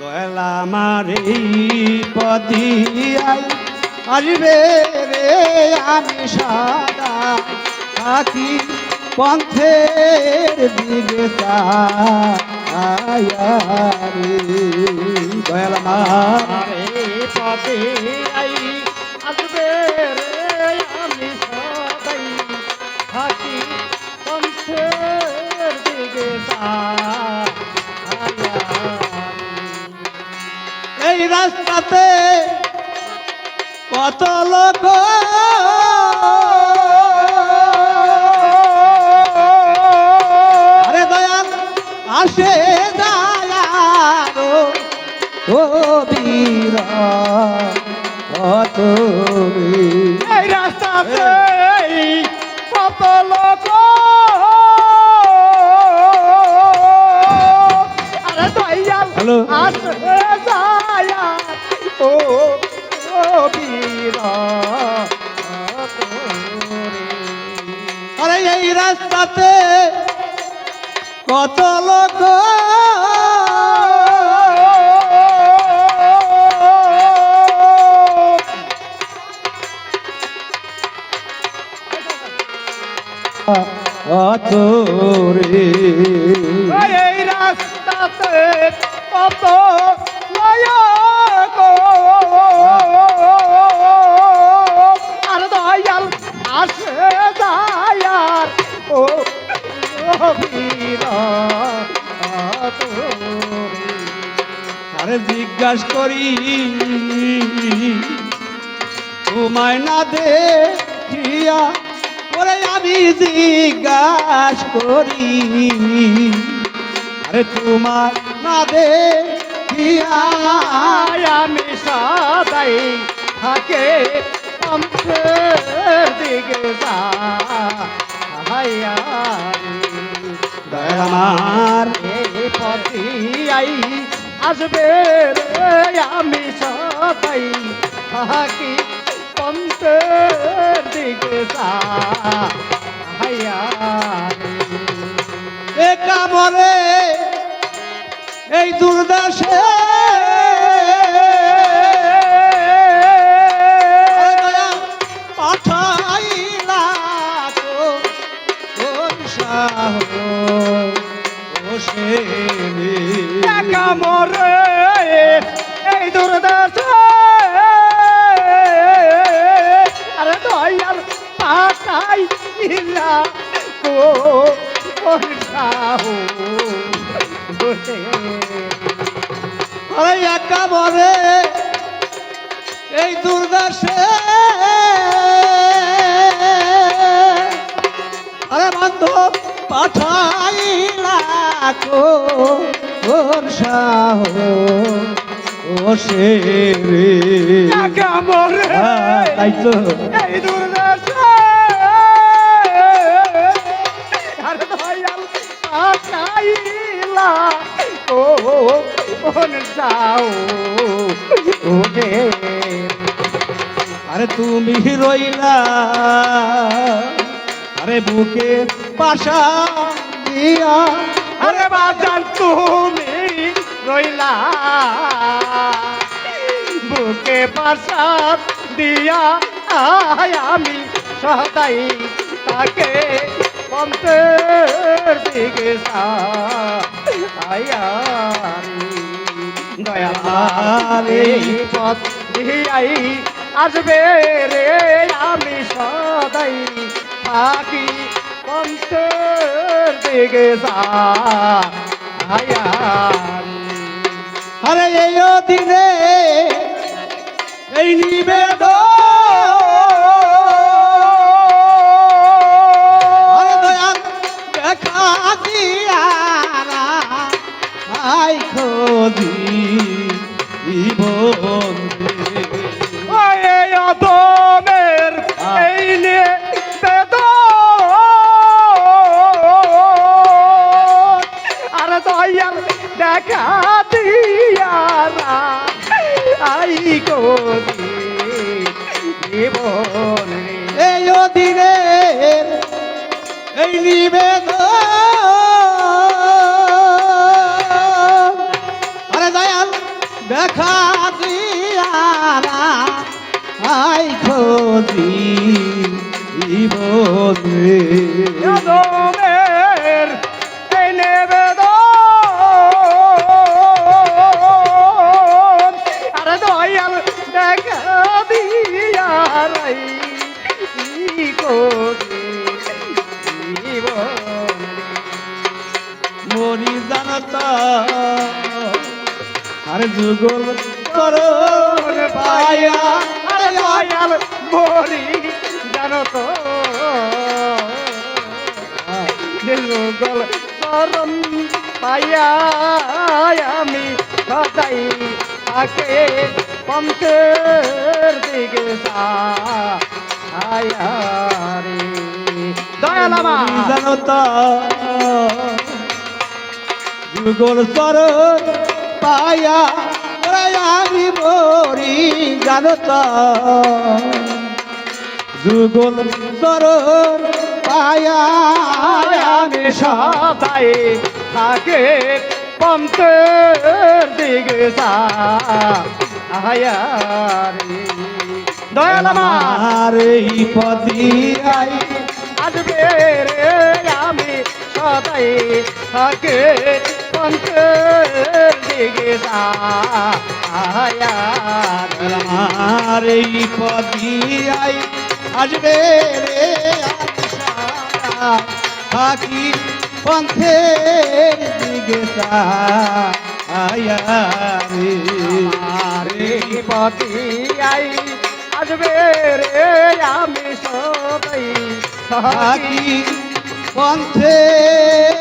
দয়াল আমার এই পদিয়াই আসবে রে আমি সাদা থাকি পন্থের দিকে দয়াল আমার আরে পথে রাস্তাতে কত লোক। আরে দয়াল আসে দয়াল ও বীর কত এই রাস্তাতে কত লোক। আরে দয়াল হ্যালো। বীর আরে এই রাস্তাতে কত লোক? কত রে এই রাস্তাতে কত আরে জিজ্ঞাস করি, তোমায় না দেখিয়া ওরে আমি জিজ্ঞাস করি, আরে তোমায় না দেখিয়া আমি সদাই থাকে দিকে আমার পথি আই। আসবে আমি সবাই থাকি পন্থের দিকে এ কামরে এই দুর্দশে। কোন সে কামরে এই দুর্দশ। আরে দয়াল পাতাই ইলা কো সাহু আরে একাবরে এই দুর্দশে। আরে বান্ধব পাঠাইলা কো ওর সাহ ও সে রে তাই তো। এই দুর্দশ আরে তুমি রইলা আরে বুকে পাশা দিয়া। আরে বাজান তুমি বুকে পাশাত দিয়া আয় আমি সদাই তাকে পন্থের দিকে আয়ারি দয়ালে পথ দিয়াই আসবে রে আমি সদাই থাকি পন্থের দিকে আয়ারি আরে এই দিনে এই নিবেদ জীবন এই দিনে এই নিবেদ আরে দয়া দেখা দিয়ারা আই খোঁজি বলে আর যুগল কর পায়া আরে দয়াল মরি, জানো তো। গল চরণ পাইয়া আমি সদাই তাকে পঞ্চের দিকে আয়া দয়াল আমার। জানতা যুগল কর পায়া আমি মরি জানতা। যুগল কর পায়া আমি সদাই তাকে পঞ্চের দিকে আয়া রে। দয়াল আমার। এই পদিয়াই আসবে রে আমি সদাই থাকে পঞ্চের দিকে। আমার এই পদিয়াই আসবে রে থাকি পন্থের দিকে আয়া রে আরে পতি আই আসবে রে আমি থাকি থাকি পন্থের